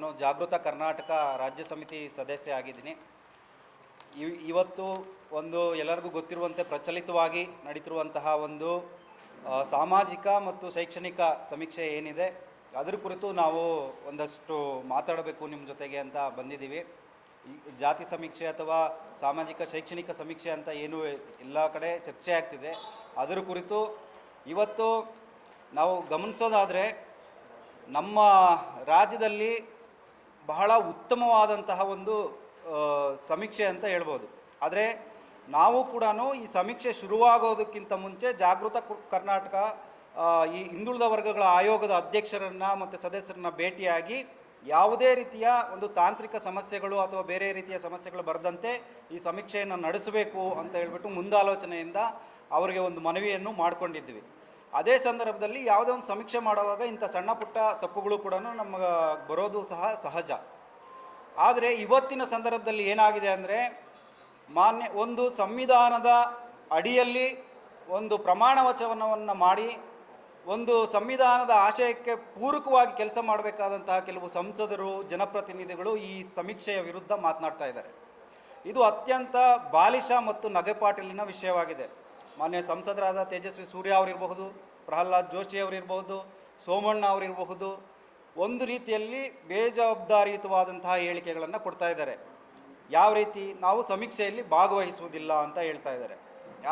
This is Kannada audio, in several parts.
ನಾನು ಜಾಗೃತ ಕರ್ನಾಟಕ ರಾಜ್ಯ ಸಮಿತಿ ಸದಸ್ಯ ಆಗಿದ್ದೀನಿ. ಇವ್- ಇವತ್ತು ಒಂದು ಎಲ್ಲರಿಗೂ ಗೊತ್ತಿರುವಂತೆ ಪ್ರಚಲಿತವಾಗಿ ನಡೀತಿರುವಂತಹ ಒಂದು ಸಾಮಾಜಿಕ ಮತ್ತು ಶೈಕ್ಷಣಿಕ ಸಮೀಕ್ಷೆ ಏನಿದೆ, ಅದರ ಕುರಿತು ನಾವು ಒಂದಷ್ಟು ಮಾತಾಡಬೇಕು ನಿಮ್ಮ ಜೊತೆಗೆ ಅಂತ ಬಂದಿದ್ದೀವಿ. ಜಾತಿ ಸಮೀಕ್ಷೆ ಅಥವಾ ಸಾಮಾಜಿಕ ಶೈಕ್ಷಣಿಕ ಸಮೀಕ್ಷೆ ಅಂತ ಏನು ಎಲ್ಲ ಕಡೆ ಚರ್ಚೆ ಆಗ್ತಿದೆ. ಅದರ ಕುರಿತು ಇವತ್ತು ನಾವು ಗಮನಿಸೋದಾದರೆ ನಮ್ಮ ರಾಜ್ಯದಲ್ಲಿ ಬಹಳ ಉತ್ತಮವಾದಂತಹ ಒಂದು ಸಮೀಕ್ಷೆ ಅಂತ ಹೇಳ್ಬೋದು. ಆದರೆ ನಾವು ಕೂಡ ಈ ಸಮೀಕ್ಷೆ ಶುರುವಾಗೋದಕ್ಕಿಂತ ಮುಂಚೆ ಜಾಗೃತ ಕರ್ನಾಟಕ ಈ ಹಿಂದುಳಿದ ವರ್ಗಗಳ ಆಯೋಗದ ಅಧ್ಯಕ್ಷರನ್ನು ಮತ್ತು ಸದಸ್ಯರನ್ನ ಭೇಟಿಯಾಗಿ ಯಾವುದೇ ರೀತಿಯ ಒಂದು ತಾಂತ್ರಿಕ ಸಮಸ್ಯೆಗಳು ಅಥವಾ ಬೇರೆ ರೀತಿಯ ಸಮಸ್ಯೆಗಳು ಬರದಂತೆ ಈ ಸಮೀಕ್ಷೆಯನ್ನು ನಡೆಸಬೇಕು ಅಂತ ಹೇಳ್ಬಿಟ್ಟು ಮುಂದಾಲೋಚನೆಯಿಂದ ಅವರಿಗೆ ಒಂದು ಮನವಿಯನ್ನು ಮಾಡಿಕೊಂಡಿದ್ವಿ. ಅದೇ ಸಂದರ್ಭದಲ್ಲಿ ಯಾವುದೇ ಒಂದು ಸಮೀಕ್ಷೆ ಮಾಡುವಾಗ ಇಂಥ ಸಣ್ಣ ಪುಟ್ಟ ತಪ್ಪುಗಳು ಕೂಡ ನಮಗೆ ಬರೋದು ಸಹ ಸಹಜ. ಆದರೆ ಇವತ್ತಿನ ಸಂದರ್ಭದಲ್ಲಿ ಏನಾಗಿದೆ ಅಂದರೆ ಮಾನ್ಯ ಒಂದು ಸಂವಿಧಾನದ ಅಡಿಯಲ್ಲಿ ಒಂದು ಪ್ರಮಾಣ ವಚನವನ್ನು ಮಾಡಿ ಒಂದು ಸಂವಿಧಾನದ ಆಶಯಕ್ಕೆ ಪೂರಕವಾಗಿ ಕೆಲಸ ಮಾಡಬೇಕಾದಂತಹ ಕೆಲವು ಸಂಸದರು, ಜನಪ್ರತಿನಿಧಿಗಳು ಈ ಸಮೀಕ್ಷೆಯ ವಿರುದ್ಧ ಮಾತನಾಡ್ತಾ ಇದ್ದಾರೆ. ಇದು ಅತ್ಯಂತ ಬಾಲಿಶ ಮತ್ತು ನಗೆಪಾಟಲಿನ ವಿಷಯವಾಗಿದೆ. ಮಾನ್ಯ ಸಂಸದರಾದ ತೇಜಸ್ವಿ ಸೂರ್ಯ ಅವರಿರಬಹುದು, ಪ್ರಹ್ಲಾದ್ ಜೋಶಿ ಅವರಿರಬಹುದು, ಸೋಮಣ್ಣ ಅವರಿರಬಹುದು, ಒಂದು ರೀತಿಯಲ್ಲಿ ಬೇಜವಾಬ್ದಾರಿಯುತವಾದಂತಹ ಹೇಳಿಕೆಗಳನ್ನು ಕೊಡ್ತಾ ಇದ್ದಾರೆ. ಯಾವ ರೀತಿ? ನಾವು ಸಮೀಕ್ಷೆಯಲ್ಲಿ ಭಾಗವಹಿಸುವುದಿಲ್ಲ ಅಂತ ಹೇಳ್ತಾ ಇದ್ದಾರೆ.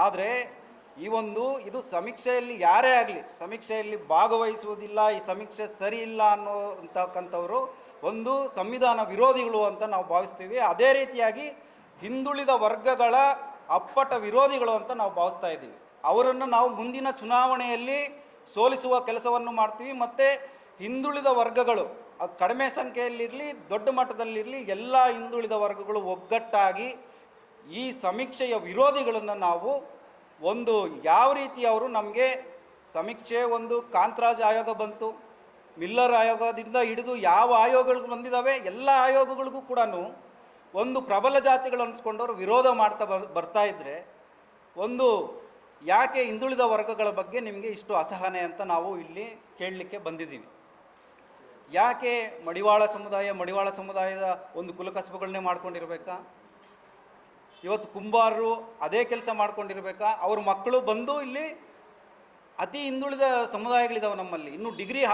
ಆದರೆ ಈ ಒಂದು, ಇದು ಸಮೀಕ್ಷೆಯಲ್ಲಿ ಯಾರೇ ಆಗಲಿ, ಸಮೀಕ್ಷೆಯಲ್ಲಿ ಭಾಗವಹಿಸುವುದಿಲ್ಲ, ಈ ಸಮೀಕ್ಷೆ ಸರಿ ಇಲ್ಲ ಅನ್ನೋ ಅಂತಕ್ಕಂಥವರು ಒಂದು ಸಂವಿಧಾನ ವಿರೋಧಿಗಳು ಅಂತ ನಾವು ಭಾವಿಸ್ತೀವಿ. ಅದೇ ರೀತಿಯಾಗಿ ಹಿಂದುಳಿದ ವರ್ಗಗಳ ಅಪ್ಪಟ ವಿರೋಧಿಗಳು ಅಂತ ನಾವು ಭಾವಿಸ್ತಾ ಇದ್ದೀವಿ. ಅವರನ್ನು ನಾವು ಮುಂದಿನ ಚುನಾವಣೆಯಲ್ಲಿ ಸೋಲಿಸುವ ಕೆಲಸವನ್ನು ಮಾಡ್ತೀವಿ. ಮತ್ತು ಹಿಂದುಳಿದ ವರ್ಗಗಳು ಕಡಿಮೆ ಸಂಖ್ಯೆಯಲ್ಲಿರಲಿ, ದೊಡ್ಡ ಮಟ್ಟದಲ್ಲಿರಲಿ, ಎಲ್ಲ ಹಿಂದುಳಿದ ವರ್ಗಗಳು ಒಗ್ಗಟ್ಟಾಗಿ ಈ ಸಮೀಕ್ಷೆಯ ವಿರೋಧಿಗಳನ್ನು ನಾವು ಒಂದು ಯಾವ ರೀತಿ ಅವರು ನಮಗೆ ಸಮೀಕ್ಷೆ ಒಂದು ಕಾಂತರಾಜ್ ಆಯೋಗ ಬಂತು, ಮಿಲ್ಲರ್ ಆಯೋಗದಿಂದ ಹಿಡಿದು ಯಾವ ಆಯೋಗಗಳು ಬಂದಿದ್ದಾವೆ, ಎಲ್ಲ ಆಯೋಗಗಳಿಗೂ ಕೂಡ ಒಂದು ಪ್ರಬಲ ಜಾತಿಗಳು ಅನಿಸ್ಕೊಂಡವರು ವಿರೋಧ ಮಾಡ್ತಾ ಬರ್ತಾ ಇದ್ದರೆ ಒಂದು ಯಾಕೆ ಹಿಂದುಳಿದ ವರ್ಗಗಳ ಬಗ್ಗೆ ನಿಮಗೆ ಇಷ್ಟು ಅಸಹನೆ ಅಂತ ನಾವು ಇಲ್ಲಿ ಕೇಳಲಿಕ್ಕೆ ಬಂದಿದ್ದೀವಿ. ಯಾಕೆ ಮಡಿವಾಳ ಸಮುದಾಯ, ಮಡಿವಾಳ ಸಮುದಾಯದ ಒಂದು ಕುಲಕಸಬುಗಳನ್ನೇ ಮಾಡ್ಕೊಂಡಿರ್ಬೇಕಾ? ಇವತ್ತು ಕುಂಬಾರರು ಅದೇ ಕೆಲಸ ಮಾಡ್ಕೊಂಡಿರ್ಬೇಕಾ? ಅವ್ರ ಮಕ್ಕಳು ಬಂದು ಇಲ್ಲಿ ಅತಿ ಹಿಂದುಳಿದ ಸಮುದಾಯಗಳಿದಾವೆ ನಮ್ಮಲ್ಲಿ. ಇನ್ನು ಡಿಗ್ರಿ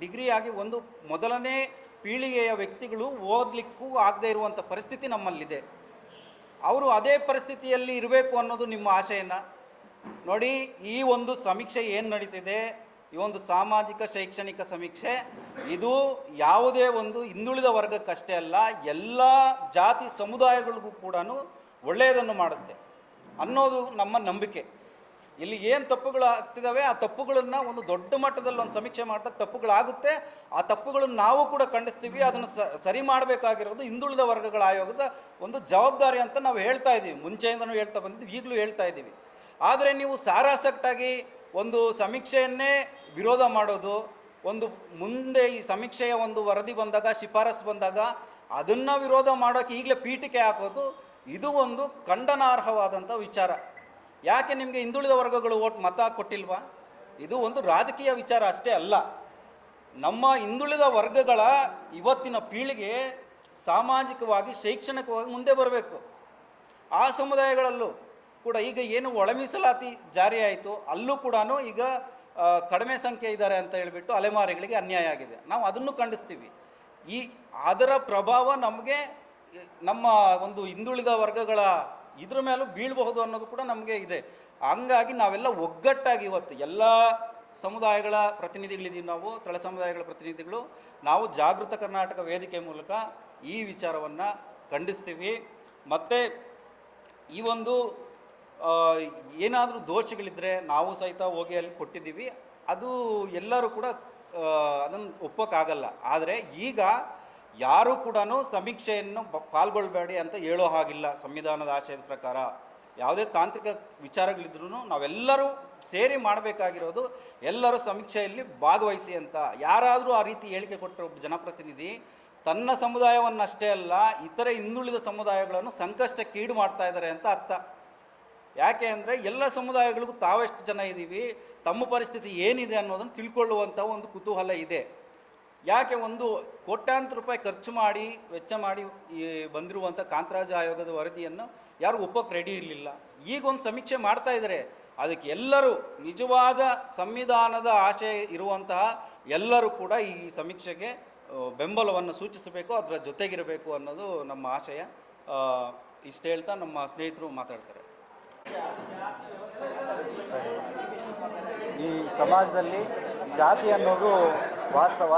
ಡಿಗ್ರಿ ಆಗಿ ಒಂದು ಮೊದಲನೇ ಪೀಳಿಗೆಯ ವ್ಯಕ್ತಿಗಳು ಓದಲಿಕ್ಕೂ ಆಗದೇ ಇರುವಂಥ ಪರಿಸ್ಥಿತಿ ನಮ್ಮಲ್ಲಿದೆ. ಅವರು ಅದೇ ಪರಿಸ್ಥಿತಿಯಲ್ಲಿ ಇರಬೇಕು ಅನ್ನೋದು ನಿಮ್ಮ ಆಶಯನ. ನೋಡಿ, ಈ ಒಂದು ಸಮೀಕ್ಷೆ ಏನು ನಡೀತಿದೆ? ಈ ಒಂದು ಸಾಮಾಜಿಕ ಶೈಕ್ಷಣಿಕ ಸಮೀಕ್ಷೆ, ಇದು ಯಾವುದೇ ಒಂದು ಹಿಂದುಳಿದ ವರ್ಗಕ್ಕಷ್ಟೇ ಅಲ್ಲ, ಎಲ್ಲ ಜಾತಿ ಸಮುದಾಯಗಳಿಗೂ ಕೂಡ ಒಳ್ಳೆಯದನ್ನು ಮಾಡುತ್ತೆ ಅನ್ನೋದು ನಮ್ಮ ನಂಬಿಕೆ. ಇಲ್ಲಿ ಏನು ತಪ್ಪುಗಳು ಆಗ್ತಿದ್ದಾವೆ ಆ ತಪ್ಪುಗಳನ್ನು ಒಂದು ದೊಡ್ಡ ಮಟ್ಟದಲ್ಲಿ ಒಂದು ಸಮೀಕ್ಷೆ ಮಾಡಿದಾಗ ತಪ್ಪುಗಳಾಗುತ್ತೆ. ಆ ತಪ್ಪುಗಳನ್ನು ನಾವು ಕೂಡ ಖಂಡಿಸ್ತೀವಿ. ಅದನ್ನು ಸರಿ ಮಾಡಬೇಕಾಗಿರೋದು ಹಿಂದುಳಿದ ವರ್ಗಗಳ ಆಯೋಗದ ಒಂದು ಜವಾಬ್ದಾರಿ ಅಂತ ನಾವು ಹೇಳ್ತಾ ಇದ್ದೀವಿ. ಮುಂಚೆಯಿಂದನೂ ಹೇಳ್ತಾ ಬಂದಿದ್ದೀವಿ. ಈಗಲೂ ಹೇಳ್ತಾ ಇದ್ದೀವಿ. ಆದರೆ ನೀವು ಸಾರಾಸಕ್ಟಾಗಿ ಒಂದು ಸಮೀಕ್ಷೆಯನ್ನೇ ವಿರೋಧ ಮಾಡೋದು, ಒಂದು ಮುಂದೆ ಈ ಸಮೀಕ್ಷೆಯ ಒಂದು ವರದಿ ಬಂದಾಗ, ಶಿಫಾರಸು ಬಂದಾಗ, ಅದನ್ನು ವಿರೋಧ ಮಾಡೋಕ್ಕೆ ಈಗಲೇ ಪೀಠಿಕೆ ಹಾಕೋದು, ಇದು ಒಂದು ಖಂಡನಾರ್ಹವಾದಂಥ ವಿಚಾರ. ಯಾಕೆ ನಿಮಗೆ ಹಿಂದುಳಿದ ವರ್ಗಗಳು ಓಟ್ ಮತ ಕೊಟ್ಟಿಲ್ವಾ? ಇದು ಒಂದು ರಾಜಕೀಯ ವಿಚಾರ ಅಷ್ಟೇ ಅಲ್ಲ. ನಮ್ಮ ಹಿಂದುಳಿದ ವರ್ಗಗಳ ಇವತ್ತಿನ ಪೀಳಿಗೆ ಸಾಮಾಜಿಕವಾಗಿ, ಶೈಕ್ಷಣಿಕವಾಗಿ ಮುಂದೆ ಬರಬೇಕು. ಆ ಸಮುದಾಯಗಳಲ್ಲೂ ಕೂಡ ಈಗ ಏನು ಒಳ ಮೀಸಲಾತಿ ಜಾರಿ ಆಯಿತು, ಅಲ್ಲೂ ಕೂಡ ಈಗ ಕಡಿಮೆ ಸಂಖ್ಯೆ ಇದ್ದಾರೆ ಅಂತ ಹೇಳಿಬಿಟ್ಟು ಅಲೆಮಾರಿಗಳಿಗೆ ಅನ್ಯಾಯ ಆಗಿದೆ. ನಾವು ಅದನ್ನು ಖಂಡಿಸ್ತೀವಿ. ಈ ಅದರ ಪ್ರಭಾವ ನಮಗೆ, ನಮ್ಮ ಒಂದು ಹಿಂದುಳಿದ ವರ್ಗಗಳ ಇದ್ರ ಮೇಲೂ ಬೀಳಬಹುದು ಅನ್ನೋದು ಕೂಡ ನಮಗೆ ಇದೆ. ಹಂಗಾಗಿ ನಾವೆಲ್ಲ ಒಗ್ಗಟ್ಟಾಗಿ ಇವತ್ತು ಎಲ್ಲ ಸಮುದಾಯಗಳ ಪ್ರತಿನಿಧಿಗಳಿದ್ದೀವಿ ನಾವು, ತಳ ಸಮುದಾಯಗಳ ಪ್ರತಿನಿಧಿಗಳು, ನಾವು ಜಾಗೃತ ಕರ್ನಾಟಕ ವೇದಿಕೆ ಮೂಲಕ ಈ ವಿಚಾರವನ್ನು ಖಂಡಿಸ್ತೀವಿ. ಮತ್ತು ಈ ಒಂದು ಏನಾದರೂ ದೋಷಗಳಿದ್ದರೆ ನಾವು ಸಹಿತ ಹೋಗಿ ಅಲ್ಲಿ ಕೊಟ್ಟಿದ್ದೀವಿ. ಅದು ಎಲ್ಲರೂ ಕೂಡ ಅದನ್ನು ಒಪ್ಪೋಕ್ಕಾಗಲ್ಲ. ಆದರೆ ಈಗ ಯಾರೂ ಕೂಡ ಸಮೀಕ್ಷೆಯನ್ನು ಪಾಲ್ಗೊಳ್ಬೇಡಿ ಅಂತ ಹೇಳೋ ಹಾಗಿಲ್ಲ. ಸಂವಿಧಾನದ ಆಶಯದ ಪ್ರಕಾರ ಯಾವುದೇ ತಾಂತ್ರಿಕ ವಿಚಾರಗಳಿದ್ರೂ ನಾವೆಲ್ಲರೂ ಸೇರಿ ಮಾಡಬೇಕಾಗಿರೋದು ಎಲ್ಲರೂ ಸಮೀಕ್ಷೆಯಲ್ಲಿ ಭಾಗವಹಿಸಿ ಅಂತ. ಯಾರಾದರೂ ಆ ರೀತಿ ಹೇಳಿಕೆ ಕೊಟ್ಟರೆ ಒಬ್ಬ ಜನಪ್ರತಿನಿಧಿ, ತನ್ನ ಸಮುದಾಯವನ್ನಷ್ಟೇ ಅಲ್ಲ, ಇತರೆ ಹಿಂದುಳಿದ ಸಮುದಾಯಗಳನ್ನು ಸಂಕಷ್ಟಕ್ಕೆ ಈಡು ಮಾಡ್ತಾ ಇದ್ದಾರೆ ಅಂತ ಅರ್ಥ. ಯಾಕೆ ಅಂದರೆ ಎಲ್ಲ ಸಮುದಾಯಗಳಿಗೂ ತಾವೆಷ್ಟು ಜನ ಇದ್ದೀವಿ ತಮ್ಮ ಪರಿಸ್ಥಿತಿ ಏನಿದೆ ಅನ್ನೋದನ್ನು ತಿಳ್ಕೊಳ್ಳುವಂಥ ಒಂದು ಕುತೂಹಲ ಇದೆ. ಯಾಕೆ ಒಂದು ಕೋಟ್ಯಾಂತರ ರೂಪಾಯಿ ಖರ್ಚು ಮಾಡಿ, ವೆಚ್ಚ ಮಾಡಿ ಈ ಬಂದಿರುವಂಥ ಕಾಂತರಾಜ ಆಯೋಗದ ವರದಿಯನ್ನು ಯಾರು ಒಪ್ಪಕ್ಕೆ ರೆಡಿ ಇರಲಿಲ್ಲ. ಈಗ ಒಂದು ಸಮೀಕ್ಷೆ ಮಾಡ್ತಾ ಇದ್ದಾರೆ ಅದಕ್ಕೆ ಎಲ್ಲರೂ ನಿಜವಾದ ಸಂವಿಧಾನದ ಆಶೆ ಇರುವಂತಹ ಎಲ್ಲರೂ ಕೂಡ ಈ ಸಮೀಕ್ಷೆಗೆ ಬೆಂಬಲವನ್ನು ಸೂಚಿಸಬೇಕು, ಅದರ ಜೊತೆಗಿರಬೇಕು ಅನ್ನೋದು ನಮ್ಮ ಆಶಯ. ಇಷ್ಟು ಹೇಳ್ತಾ ನಮ್ಮ ಸ್ನೇಹಿತರು ಮಾತಾಡ್ತಾರೆ. ಈ ಸಮಾಜದಲ್ಲಿ ಜಾತಿ ಅನ್ನೋದು ವಾಸ್ತವ.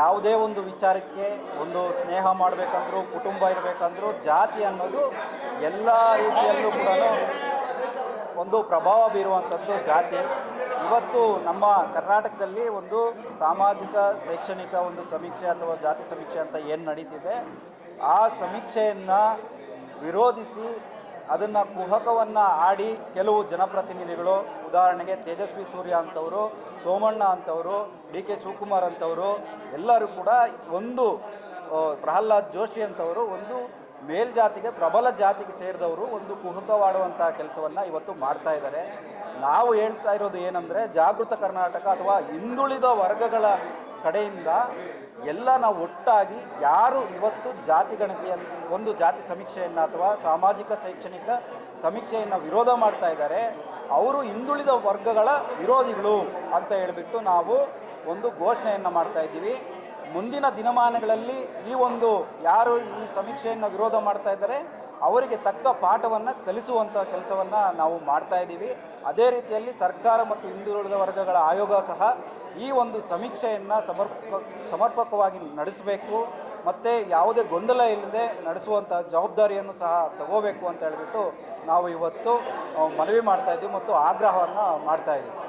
ಯಾವುದೇ ಒಂದು ವಿಚಾರಕ್ಕೆ ಒಂದು ಸ್ನೇಹ ಮಾಡಬೇಕಂದ್ರೂ, ಕುಟುಂಬ ಇರಬೇಕಂದ್ರೂ, ಜಾತಿ ಅನ್ನೋದು ಎಲ್ಲ ರೀತಿಯಲ್ಲೂ ಕೂಡ ಒಂದು ಪ್ರಭಾವ ಬೀರುವಂಥದ್ದು ಜಾತಿ. ಇವತ್ತು ನಮ್ಮ ಕರ್ನಾಟಕದಲ್ಲಿ ಒಂದು ಸಾಮಾಜಿಕ, ಶೈಕ್ಷಣಿಕ ಒಂದು ಸಮೀಕ್ಷೆ ಅಥವಾ ಜಾತಿ ಸಮೀಕ್ಷೆ ಅಂತ ಏನು ನಡೀತಿದೆ, ಆ ಸಮೀಕ್ಷೆಯನ್ನು ವಿರೋಧಿಸಿ ಅದನ್ನು ಕುಹಕವನ್ನು ಆಡಿ ಕೆಲವು ಜನಪ್ರತಿನಿಧಿಗಳು, ಉದಾಹರಣೆಗೆ ತೇಜಸ್ವಿ ಸೂರ್ಯ ಅಂತವರು, ಸೋಮಣ್ಣ ಅಂಥವರು ಡಿ ಕೆ ಶಿವಕುಮಾರ್ ಅಂತವರು, ಎಲ್ಲರೂ ಕೂಡ ಒಂದು ಪ್ರಹ್ಲಾದ್ ಜೋಶಿ ಅಂಥವರು ಒಂದು ಮೇಲ್ಜಾತಿಗೆ ಪ್ರಬಲ ಜಾತಿಗೆ ಸೇರಿದವರು ಒಂದು ಕುಹಕವಾಡುವಂಥ ಕೆಲಸವನ್ನು ಇವತ್ತು ಮಾಡ್ತಾ ಇದ್ದಾರೆ. ನಾವು ಹೇಳ್ತಾ ಇರೋದು ಏನಂದರೆ ಜಾಗೃತ ಕರ್ನಾಟಕ ಅಥವಾ ಹಿಂದುಳಿದ ವರ್ಗಗಳ ಕಡೆಯಿಂದ ಎಲ್ಲ ನಾವು ಒಟ್ಟಾಗಿ ಯಾರು ಇವತ್ತು ಜಾತಿ ಗಣತಿಯನ್ನು ಒಂದು ಜಾತಿ ಸಮೀಕ್ಷೆಯನ್ನು ಅಥವಾ ಸಾಮಾಜಿಕ ಶೈಕ್ಷಣಿಕ ಸಮೀಕ್ಷೆಯನ್ನು ವಿರೋಧ ಮಾಡ್ತಾ ಇದ್ದಾರೆ, ಅವರು ಹಿಂದುಳಿದ ವರ್ಗಗಳ ವಿರೋಧಿಗಳು ಅಂತ ಹೇಳಿಬಿಟ್ಟು ನಾವು ಒಂದು ಘೋಷಣೆಯನ್ನು ಮಾಡ್ತಾ ಇದ್ದೀವಿ. ಮುಂದಿನ ದಿನಮಾನಗಳಲ್ಲಿ ಈ ಒಂದು ಯಾರು ಈ ಸಮೀಕ್ಷೆಯನ್ನು ವಿರೋಧ ಮಾಡ್ತಾ ಇದ್ದಾರೆ ಅವರಿಗೆ ತಕ್ಕ ಪಾಠವನ್ನು ಕಲಿಸುವಂಥ ಕೆಲಸವನ್ನು ನಾವು ಮಾಡ್ತಾ ಇದ್ದೀವಿ. ಅದೇ ರೀತಿಯಲ್ಲಿ ಸರ್ಕಾರ ಮತ್ತು ಹಿಂದುಳಿದ ವರ್ಗಗಳ ಆಯೋಗ ಸಹ ಈ ಒಂದು ಸಮೀಕ್ಷೆಯನ್ನು ಸಮರ್ಪಕ, ಸಮರ್ಪಕವಾಗಿ ನಡೆಸಬೇಕು. ಮತ್ತು ಯಾವುದೇ ಗೊಂದಲ ಇಲ್ಲದೆ ನಡೆಸುವಂಥ ಜವಾಬ್ದಾರಿಯನ್ನು ಸಹ ತಗೋಬೇಕು ಅಂತ ಹೇಳಿಬಿಟ್ಟು ನಾವು ಇವತ್ತು ಮನವಿ ಮಾಡ್ತಾ ಇದ್ದೀವಿ ಮತ್ತು ಆಗ್ರಹವನ್ನು ಮಾಡ್ತಾ ಇದ್ದೀವಿ.